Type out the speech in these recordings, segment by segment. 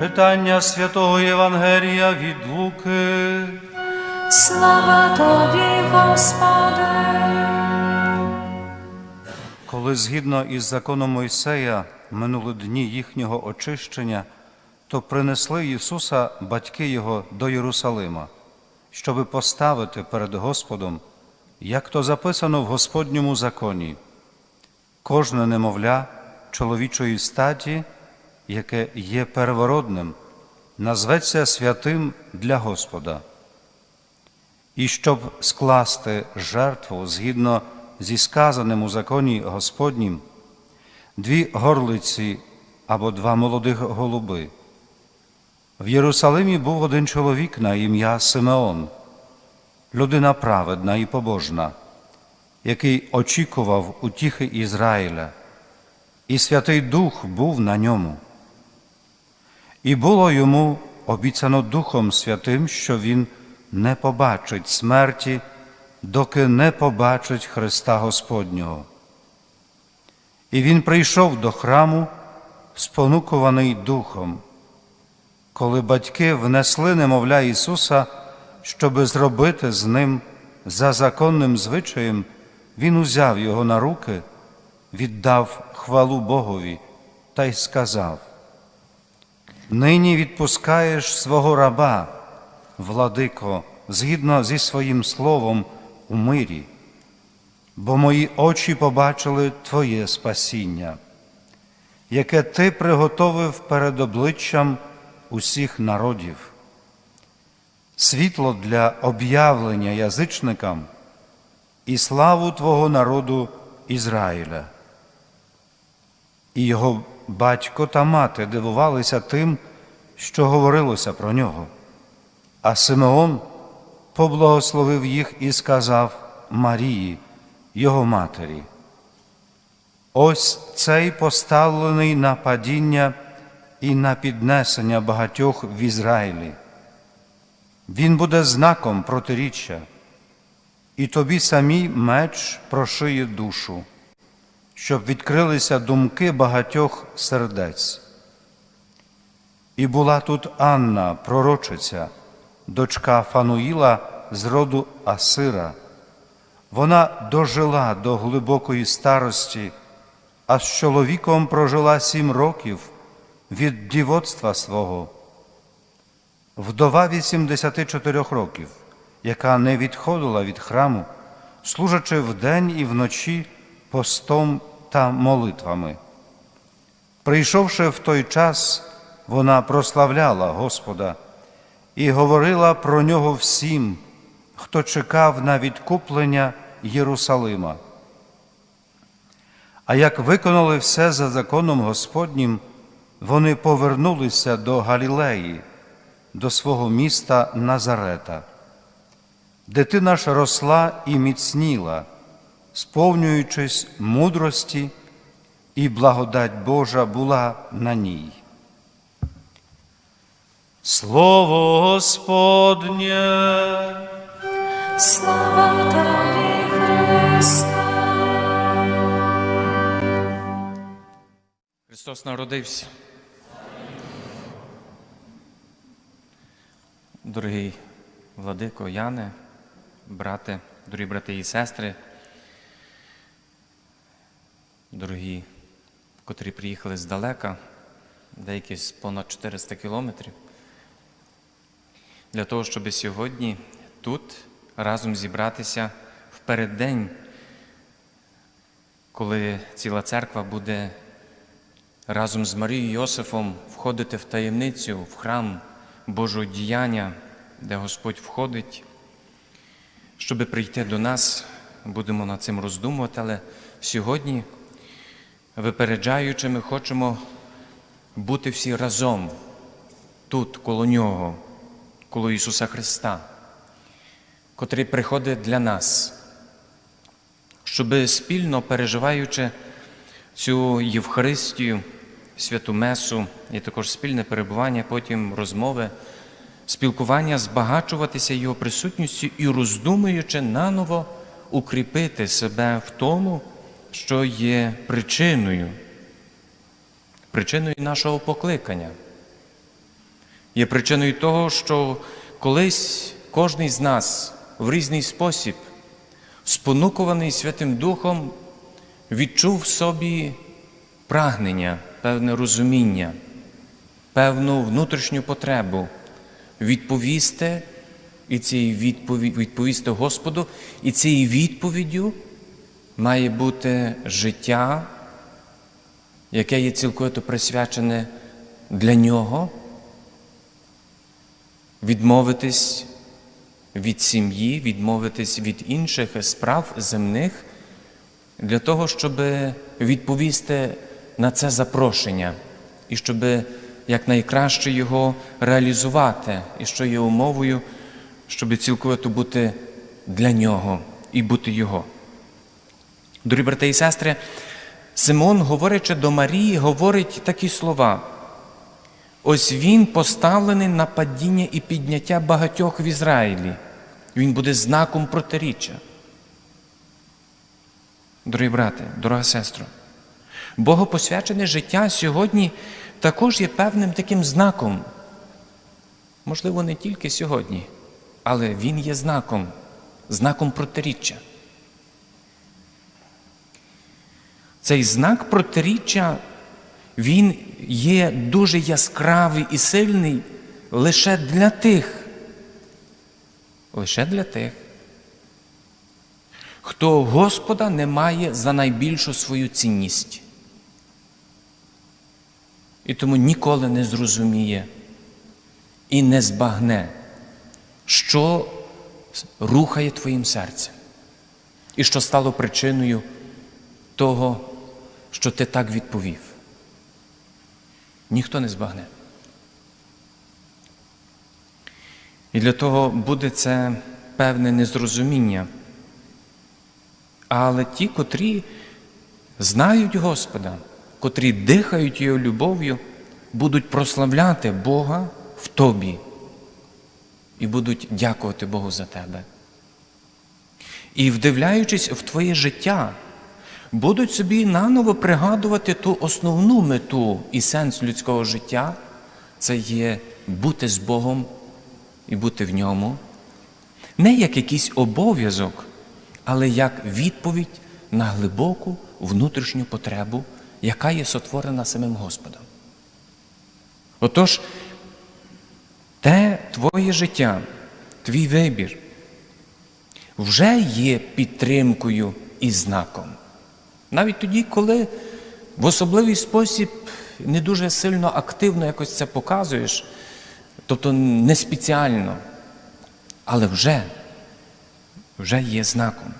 Читання святого Євангелія від Луки. Слава тобі, Господи. Коли згідно із законом Мойсея минули дні їхнього очищення, то принесли Ісуса батьки Його до Єрусалима, щоби поставити перед Господом, як то записано в Господньому законі, кожне немовля чоловічої статі, яке є первородним, назветься святим для Господа. І щоб скласти жертву згідно зі сказаним у законі Господнім, дві горлиці або два молодих голуби. В Єрусалимі був один чоловік на ім'я Симеон, людина праведна і побожна, який очікував утіхи Ізраїля, і Святий Дух був на ньому. І було йому обіцяно Духом Святим, що він не побачить смерті, доки не побачить Христа Господнього. І він прийшов до храму, спонукуваний Духом. Коли батьки внесли немовля Ісуса, щоби зробити з ним за законним звичаєм, Він узяв його на руки, віддав хвалу Богові та й сказав: Нині відпускаєш свого раба, владико, згідно зі своїм словом у мирі, бо мої очі побачили Твоє спасіння, яке Ти приготовив перед обличчям усіх народів, світло для об'явлення язичникам і славу Твого народу Ізраїля. І його батько та мати дивувалися тим, що говорилося про нього. А Симеон поблагословив їх і сказав Марії, його матері. Ось цей поставлений на падіння і на піднесення багатьох в Ізраїлі. Він буде знаком протиріччя, і тобі самі меч прошиє душу, щоб відкрилися думки багатьох сердець. І була тут Анна, пророчиця, дочка Фануїла з роду Асира. Вона дожила до глибокої старості, а з чоловіком прожила сім років від дівоцтва свого. Вдова 84 років, яка не відходила від храму, служачи вдень і вночі постом та молитвами. Прийшовши в той час, вона прославляла Господа і говорила про нього всім, хто чекав на відкуплення Єрусалима. А як виконали все за законом Господнім, вони повернулися до Галілеї, до свого міста Назарета. Дитина ж росла і міцніла, сповнюючись мудрості, і благодать Божа була на ній. Слово Господнє. Слава тобі, Христе. Христос народився. Дорогий владико Яне, брате, дорогі брати і сестри, дорогі, котрі приїхали здалека, деякі з понад 400 кілометрів, для того, щоб сьогодні тут разом зібратися в переддень, коли ціла церква буде разом з Марією Йосифом входити в таємницю, в храм Божого діяння, де Господь входить. Щоб прийти до нас, будемо над цим роздумувати, але сьогодні, випереджаючи, ми хочемо бути всі разом тут, коло Нього, коло Ісуса Христа, котрий приходить для нас, щоб спільно переживаючи цю Євхаристію, святу Месу і також спільне перебування, потім розмови, спілкування, збагачуватися Його присутністю і роздумуючи наново укріпити себе в тому, що є причиною, причиною нашого покликання. є причиною того, що колись кожен з нас в різний спосіб, спонукуваний Святим Духом, відчув в собі прагнення, певне розуміння, певну внутрішню потребу відповісти і цією відповідь, відповісти Господу, і цією відповіддю має бути життя, яке є цілковито присвячене для нього, відмовитись від сім'ї, відмовитись від інших справ земних, для того, щоб відповісти на це запрошення і щоб якнайкраще його реалізувати, і що є умовою, щоб цілковито бути для нього і бути його. Дорогі брати і сестри, Симон, говорячи до Марії, говорить такі слова. Ось він поставлений на падіння і підняття багатьох в Ізраїлі. Він буде знаком протиріччя. Дорогі брати, дорога сестро, богопосвячене життя сьогодні також є певним таким знаком. Можливо, не тільки сьогодні, але він є знаком, знаком протиріччя. Цей знак протиріччя, він є дуже яскравий і сильний лише для тих, лише для тих, хто Господа не має за найбільшу свою цінність. І тому ніколи не зрозуміє і не збагне, що рухає твоїм серцем, і що стало причиною того, що ти так відповів. Ніхто не збагне. І для того буде це певне незрозуміння. Але ті, котрі знають Господа, котрі дихають Його любов'ю, будуть прославляти Бога в тобі і будуть дякувати Богу за тебе. І вдивляючись в твоє життя, будуть собі наново пригадувати ту основну мету і сенс людського життя це є бути з Богом і бути в ньому, не як якийсь обов'язок, але як відповідь на глибоку внутрішню потребу, яка є сотворена самим Господом. Отож, те твоє життя, твій вибір вже є підтримкою і знаком. Навіть тоді, коли в особливий спосіб не дуже сильно активно якось це показуєш, тобто не спеціально, але вже, вже є знаком.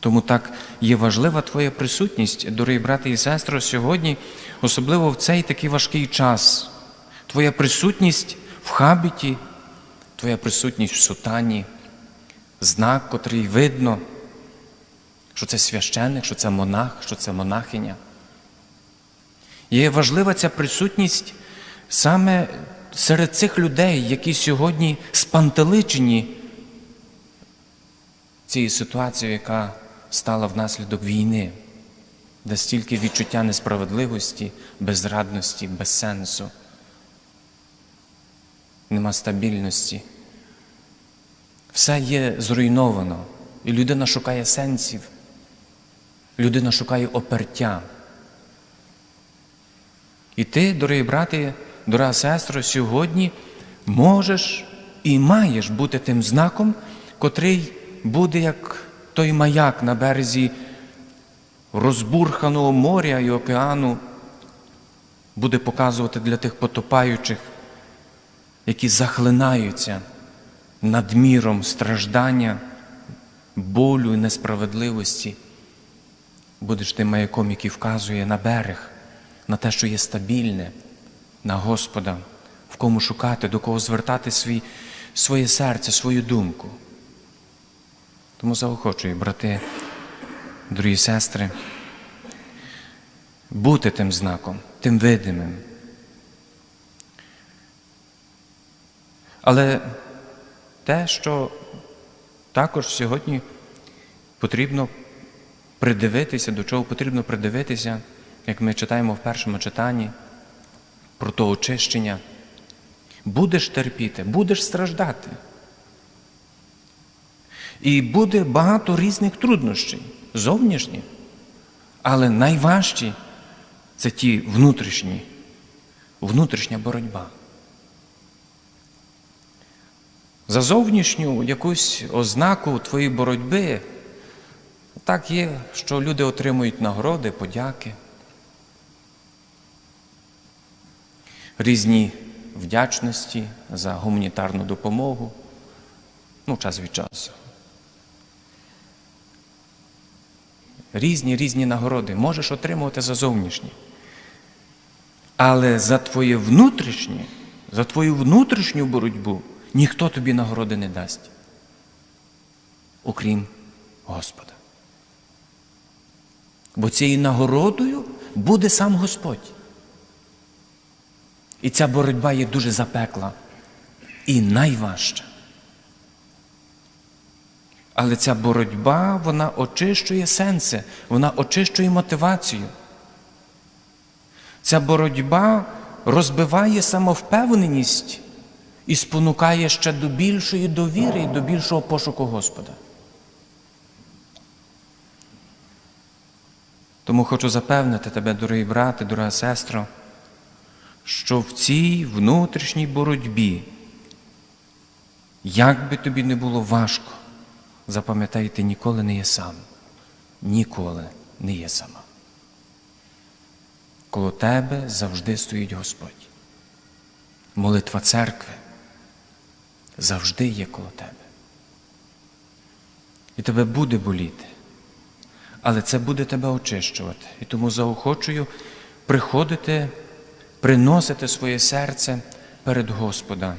Тому так є важлива твоя присутність, дорогі брати і сестри, сьогодні, особливо в цей такий важкий час. Твоя присутність в хабіті, твоя присутність в сутані, знак, котрий видно, що це священник, що це монах, що це монахиня. Є важлива ця присутність саме серед цих людей, які сьогодні спантеличені цією ситуацією, яка стала внаслідок війни, де стільки відчуття несправедливості, безрадності, безсенсу, нема стабільності. Все є зруйновано, і людина шукає сенсів, людина шукає опертя. І ти, дорогі брати, дорога сестро, сьогодні можеш і маєш бути тим знаком, котрий буде як той маяк на березі розбурханого моря і океану, буде показувати для тих потопаючих, які захлинаються надміром страждання, болю і несправедливості. Будеш тим маяком, який вказує на берег, на те, що є стабільне, на Господа, в кому шукати, до кого звертати свій, своє серце, свою думку. Тому заохочую, брати, дорогі сестри, бути тим знаком, тим видимим. Але те, що також сьогодні потрібно придивитися, до чого потрібно придивитися, як ми читаємо в першому читанні, про то очищення. Будеш терпіти, будеш страждати. І буде багато різних труднощів, зовнішніх, але найважчі це ті внутрішні, внутрішня боротьба. За зовнішню якусь ознаку твоєї боротьби так є, що люди отримують нагороди, подяки, різні вдячності за гуманітарну допомогу, ну, час від часу. Різні різні нагороди можеш отримувати за зовнішні. Але за твоє внутрішнє, за твою внутрішню боротьбу ніхто тобі нагороди не дасть, окрім Господа. Бо цією нагородою буде сам Господь. І ця боротьба є дуже запекла і найважча. Але ця боротьба, вона очищує сенси, вона очищує мотивацію. Ця боротьба розбиває самовпевненість і спонукає ще до більшої довіри і до більшого пошуку Господа. Тому хочу запевнити тебе, дорогий брате, дорога сестро, що в цій внутрішній боротьбі, як би тобі не було важко, запам'ятай, ти ніколи не є сам. Ніколи не є сама. Коло тебе завжди стоїть Господь. Молитва церкви завжди є коло тебе. І тебе буде боліти, але це буде тебе очищувати. І тому заохочую приходити, приносити своє серце перед Господа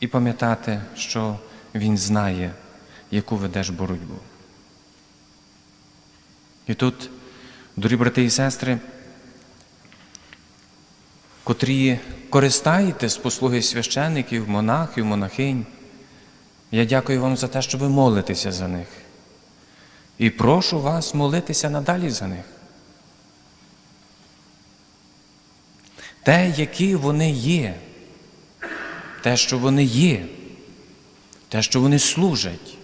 і пам'ятати, що Він знає, яку ведеш боротьбу. І тут, дорогі брати і сестри, котрі користаєтесь послуги священиків, монахів, монахинь, я дякую вам за те, що ви молитеся за них. І прошу вас молитися надалі за них. Те, які вони є, те, що вони є, те, що вони служать,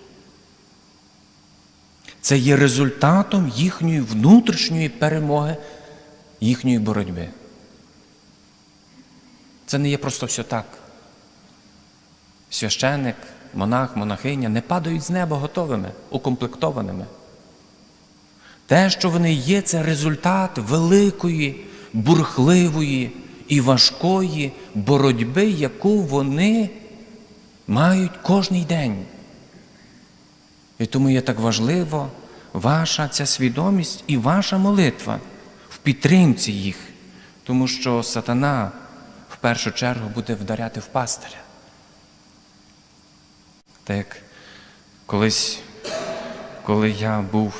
це є результатом їхньої внутрішньої перемоги, їхньої боротьби. Це не є просто все так. Священник, монах, монахиня не падають з неба готовими, укомплектованими. Те, що вони є, це результат великої, бурхливої і важкої боротьби, яку вони мають кожний день. І тому є так важливо ваша ця свідомість і ваша молитва в підтримці їх, тому що сатана в першу чергу буде вдаряти в пастиря. Так колись, коли я був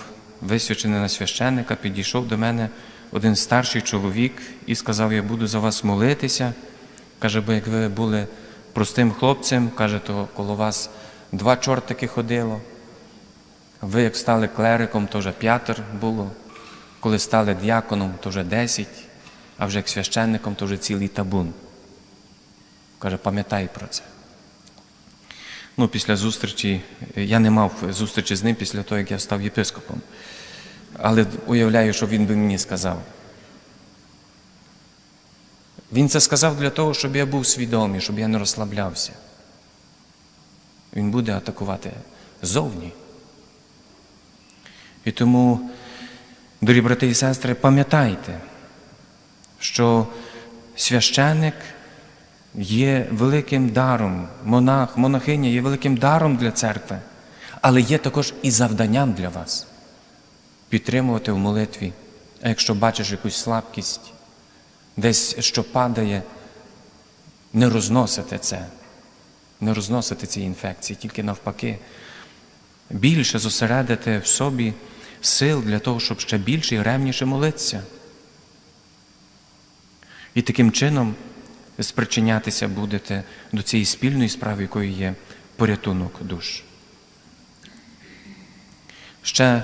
висвячений на священника, підійшов до мене один старший чоловік і сказав, я буду за вас молитися. Каже, бо як ви були простим хлопцем, каже, то коло вас два чортики ходило. Ви як стали клериком, то вже п'ятер було. Коли стали діаконом, то вже десять, а вже як священником, то вже цілий табун. Каже, пам'ятай про це. Ну, після зустрічі, я не мав зустрічі з ним після того, як я став єпископом. Але уявляю, що він би мені сказав. Він це сказав для того, щоб я був свідомий, щоб я не розслаблявся. Він буде атакувати зовні. І тому, дорогі брати і сестри, пам'ятайте, що священик є великим даром, монах, монахиня є великим даром для церкви, але є також і завданням для вас підтримувати в молитві. А якщо бачиш якусь слабкість, десь що падає, не розносити це, не розносити ці інфекції, тільки навпаки, більше зосередити в собі сил для того, щоб ще більше і ревніше молитися. І таким чином спричинятися будете до цієї спільної справи, якою є порятунок душ. Ще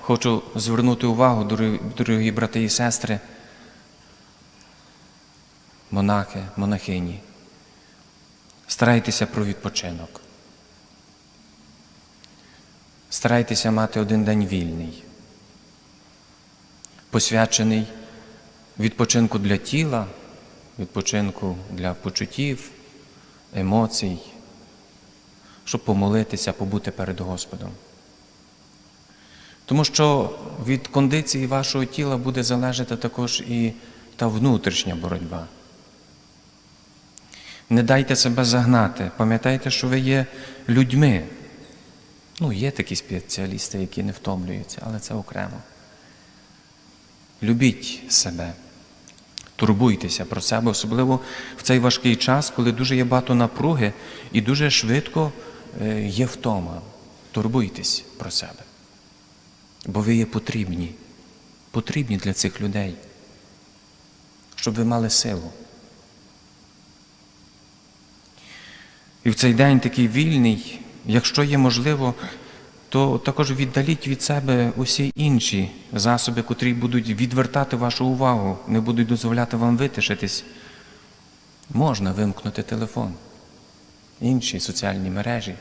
хочу звернути увагу, дорогі, дорогі брати і сестри, монахи, монахині, старайтеся про відпочинок. Старайтеся мати один день вільний, посвячений відпочинку для тіла, відпочинку для почуттів, емоцій, щоб помолитися, побути перед Господом. Тому що від кондиції вашого тіла буде залежати також і та внутрішня боротьба. Не дайте себе загнати. Пам'ятайте, що ви є людьми. Ну, є такі спеціалісти, які не втомлюються, але це окремо. Любіть себе, турбуйтеся про себе, особливо в цей важкий час, коли дуже є багато напруги і дуже швидко е, є втома. Турбуйтесь про себе. Бо ви є потрібні, потрібні для цих людей, щоб ви мали силу. І в цей день такий вільний, якщо є можливо, то також віддаліть від себе усі інші засоби, котрі будуть відвертати вашу увагу, не будуть дозволяти вам витишитись. Можна вимкнути телефон, інші соціальні мережі.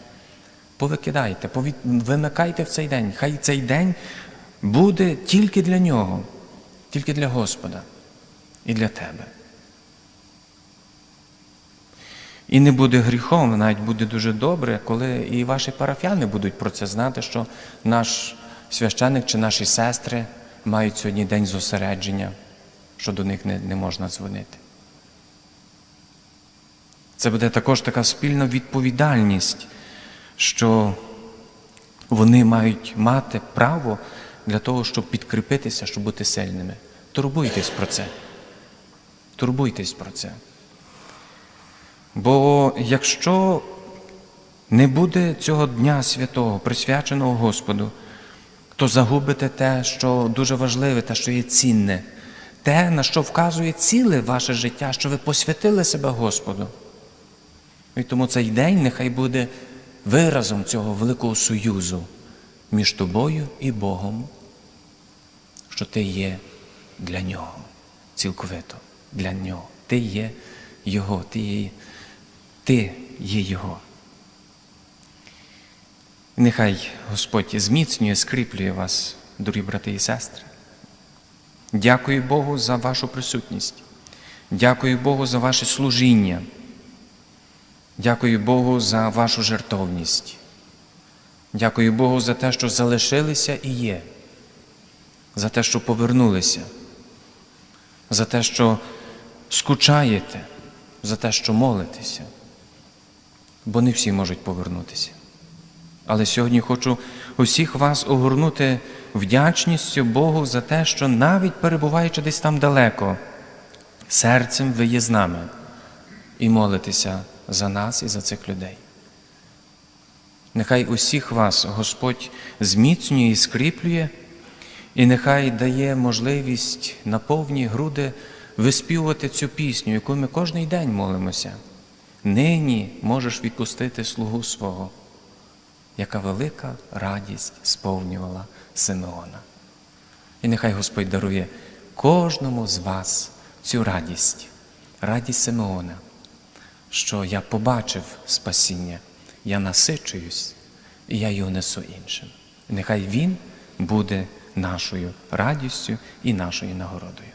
Повикидайте, повід... вимикайте в цей день. Хай цей день буде тільки для нього, тільки для Господа і для тебе. І не буде гріхом, навіть буде дуже добре, коли і ваші парафіяни будуть про це знати, що наш священник чи наші сестри мають сьогодні день зосередження, що до них не, не можна дзвонити. Це буде також така спільна відповідальність, що вони мають мати право для того, щоб підкріпитися, щоб бути сильними. Турбуйтесь про це. Турбуйтесь про це. Бо якщо не буде цього Дня Святого, присвяченого Господу, то загубите те, що дуже важливе, те, що є цінне, те, на що вказує ціле ваше життя, що ви посвятили себе Господу. І тому цей день нехай буде виразом цього великого союзу між тобою і Богом, що ти є для нього, цілковито для нього. Ти є Його, ти є, ти є Його. Нехай Господь зміцнює, скріплює вас, дорогі брати і сестри. Дякую Богу за вашу присутність. Дякую Богу за ваше служіння. Дякую Богу за вашу жертовність. Дякую Богу за те, що залишилися і є, за те, що повернулися, за те, що скучаєте, за те, що молитеся. Бо не всі можуть повернутися. Але сьогодні хочу усіх вас огорнути вдячністю Богу за те, що навіть перебуваючи десь там далеко, серцем ви є з нами і молитеся за нас і за цих людей. Нехай усіх вас Господь зміцнює і скріплює, і нехай дає можливість на повні груди виспівувати цю пісню, яку ми кожен день молимося. Нині можеш відпустити слугу свого, яка велика радість сповнювала Симеона. І нехай Господь дарує кожному з вас цю радість, радість Симеона, що я побачив спасіння, я насичуюсь, і я його несу іншим. І нехай Він буде нашою радістю і нашою нагородою.